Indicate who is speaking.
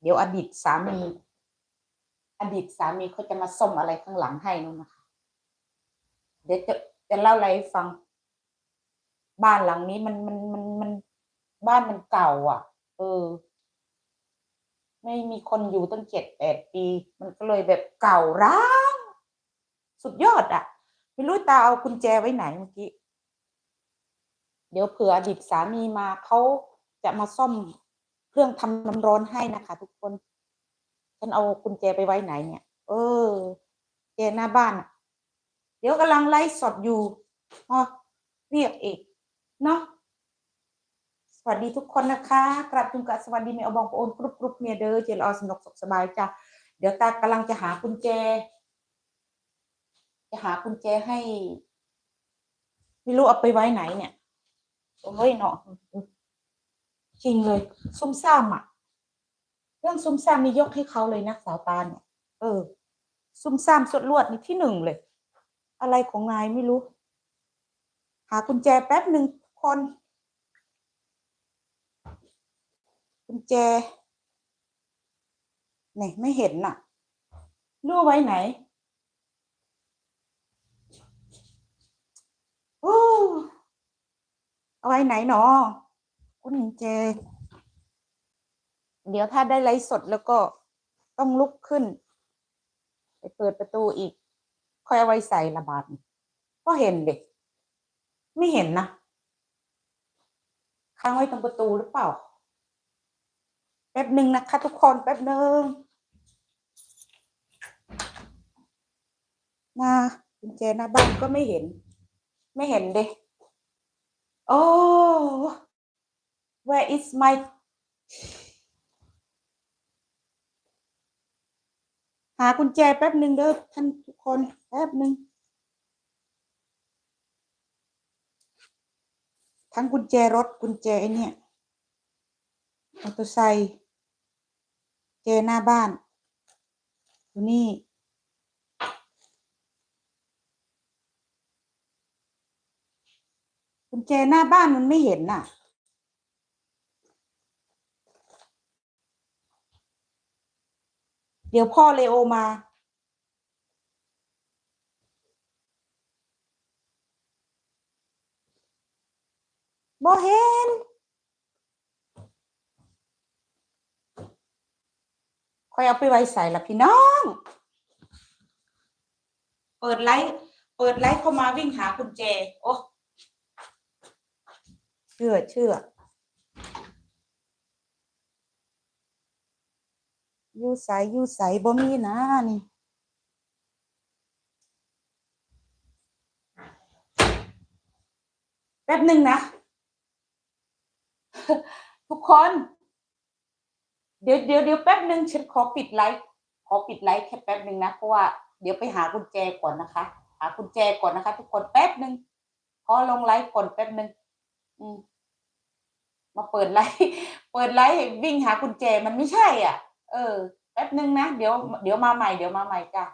Speaker 1: เดี๋ยวอดีตสามี อดีตสามีเขาจะมาส่งอะไรข้างหลังให้นู่นนะคะ เดี๋ยวจะจะเล่าอะไรให้ฟัง บ้านหลังนี้มันมันมันมันบ้านมันเก่า อะ เออ ไม่มีคนอยู่ตั้งเจ็ดแปดปี มันก็เลยแบบเก่าร้างสุดยอดอะไม่รู้ตาเอากุญแจไว้ไหนเมื่อกี้เดี๋ยวเผื่ออดีตสามีมาเขาจะมาซ่อม เครื่องทำน้ำร้อนให้นะคะ ทุกคน ฉันเอากุญแจไปไว้ไหนเนี่ย เออแจหน้าบ้าน เดี๋ยวกำลังไลฟ์สดอยู่อ๋อเรียกเอกเนาะสวัสดีทุกคนนะคะกราบจุงกะสวัสดีเมียบองโอนกรุบกรุบเมียเด้อเจรอสนุกสุขสบายจ้ะเดี๋ยวตากำลังจะหากุญแจ จะหากุญแจให้ ไม่รู้เอาไปไว้ไหนเนี่ย โอ้ยเนาะ จริงเลย ซุ่มซ่ามอะ เรื่องซุ่มซ่ามนี่ยกให้เขาเลยนะสาวตาเนี่ย เออ ซุ่มซ่ามสวดลวดนี่ที่หนึ่งเลย อะไรของนายไม่รู้ หากุญแจแป๊บหนึ่งคนกุญแจไหนไม่เห็นน่ะรู้ไว้ไหนโอ้เอาไว้ไหนหน อกุญแจเดี๋ยวถ้าได้ไลฟ์สดแล้วก็ต้องลุกขึ้น ไปเปิดประตูอีก ค่อยเอาไว้ใส่ระบาดก็เห็นเด็กไม่เห็นนะค้างไว้ตรงประตูหรือเปล่า แป๊บหนึ่งนะคะทุกคนแป๊บหนึ่งมากุญแจหน้าบ้านก็ไม่เห็น ไม่เห็นเด็กโอ้ where is my หากุญแจแป๊บหนึ่งเด้อท่านทุกคนแป๊บหนึ่งทั้งกุญแจรถกุญแจไอเนี่ยมอเตอร์ไซค์แจหน้าบ้านอยู่นี่ กุญแจหน้าบ้านมันไม่เห็นน่ะ เดี๋ยวพ่อเลโอมา บ่เห็นคอยเอาไปไว้ใส่ละพี่น้อง เปิดไลฟ์เปิดไลฟ์เข้ามาวิ่งหากุญแจ โอ้ เชื่อเชื่อ อยู่ใสอยู่ใสบ่มีนะนี่แป๊บหนึ่งนะ ทุกคน เดี๋ยวเดี๋ยวเดี๋ยวแป๊บหนึ่งฉันขอปิดไลฟ์ขอปิดไลฟ์แค่แป๊บหนึ่งนะเพราะว่าเดี๋ยวไปหากุญแจก่อนนะคะ หากุญแจก่อนนะคะ ทุกคนแป๊บหนึ่งขอลงไลฟ์ก่อนแป๊บหนึ่งอืมมาเปิดไลฟ์เปิดไลฟ์วิ่งหากุญแจมันไม่ใช่อะ เออ แป๊บหนึ่งนะ เดี๋ยวเดี๋ยวมาใหม่เดี๋ยวมาใหม่จ้ะ